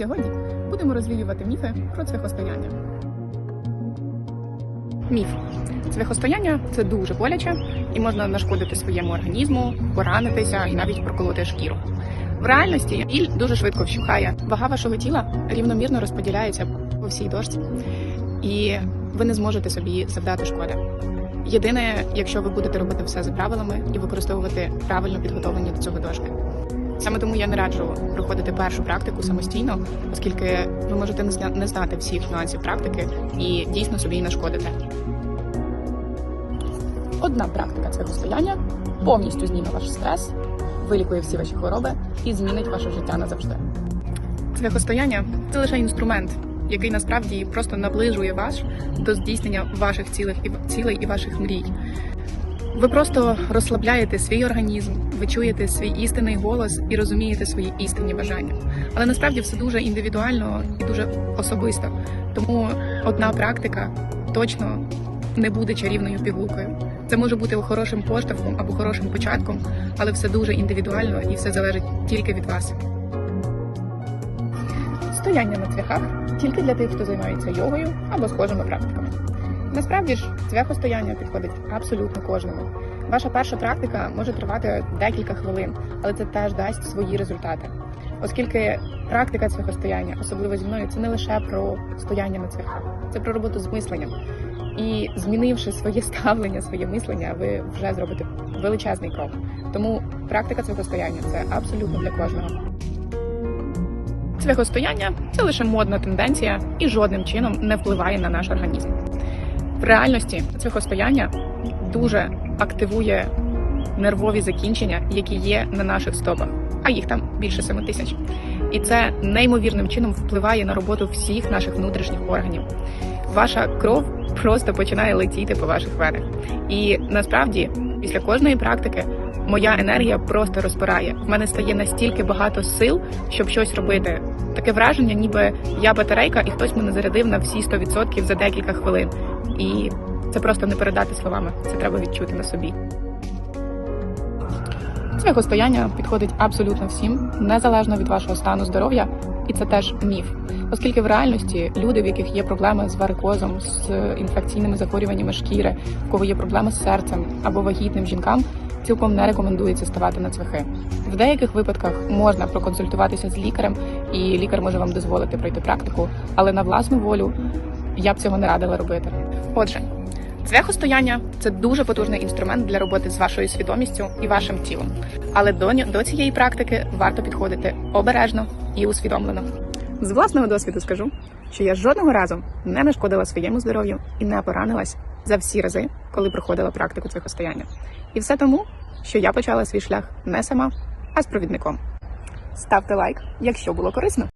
Сьогодні будемо розвіювати міфи про цвяхостояння. Міф. Цвяхостояння це дуже боляче і можна нашкодити своєму організму, поранитися і навіть проколоти шкіру. В реальності біль дуже швидко вщухає. Вага вашого тіла рівномірно розподіляється по всій дошці, і ви не зможете собі завдати шкоди. Єдине, якщо ви будете робити все за правилами і використовувати правильно підготовлені до цього дошки. Саме тому я не раджу проходити першу практику самостійно, оскільки ви можете не знати всіх нюансів практики і дійсно собі й нашкодити. Одна практика цвяхостояння повністю зніме ваш стрес, вилікує всі ваші хвороби і змінить ваше життя назавжди. Цвяхостояння це лише інструмент, який насправді просто наближує вас до здійснення ваших цілей і цілей і ваших мрій. Ви просто розслабляєте свій організм, ви чуєте свій істинний голос і розумієте свої істинні бажання. Але насправді все дуже індивідуально і дуже особисто. Тому одна практика точно не буде чарівною пігулкою. Це може бути хорошим поштовхом або хорошим початком, але все дуже індивідуально і все залежить тільки від вас. Стояння на цвяхах тільки для тих, хто займається йогою або схожими практиками. Насправді ж цвяхостояння підходить абсолютно кожному. Ваша перша практика може тривати декілька хвилин, але це теж дасть свої результати. Оскільки практика цвяхостояння, особливо зі мною, це не лише про стояння на цвяхах, це про роботу з мисленням. І змінивши своє ставлення, своє мислення, ви вже зробите величезний крок. Тому практика цвяхостояння це абсолютно для кожного. Цвяхостояння це лише модна тенденція і жодним чином не впливає на наш організм. В реальності цвяхостояння дуже активує нервові закінчення, які є на наших стопах, а їх там більше 7 тисяч. І це неймовірним чином впливає на роботу всіх наших внутрішніх органів. Ваша кров просто починає летіти по ваших венах. І насправді, після кожної практики, моя енергія просто розпирає. В мене стає настільки багато сил, щоб щось робити. Таке враження, ніби я батарейка, і хтось мене зарядив на всі 100% за декілька хвилин. І це просто не передати словами, це треба відчути на собі. Цвяхостояння підходить абсолютно всім, незалежно від вашого стану здоров'я, і це теж міф. Оскільки в реальності люди, в яких є проблеми з варикозом, з інфекційними захворюваннями шкіри, в кого є проблеми з серцем або вагітним жінкам, цілком не рекомендується ставати на цвяхи. В деяких випадках можна проконсультуватися з лікарем, і лікар може вам дозволити пройти практику, але на власну волю я б цього не радила робити. Отже, цвяхостояння це дуже потужний інструмент для роботи з вашою свідомістю і вашим тілом. Але до, до цієї практики варто підходити обережно і усвідомлено. З власного досвіду скажу, що я жодного разу не нашкодила своєму здоров'ю і не поранилась за всі рази, коли проходила практику цвяхостояння. І все тому, що я почала свій шлях не сама, а з провідником. Ставте лайк, якщо було корисно.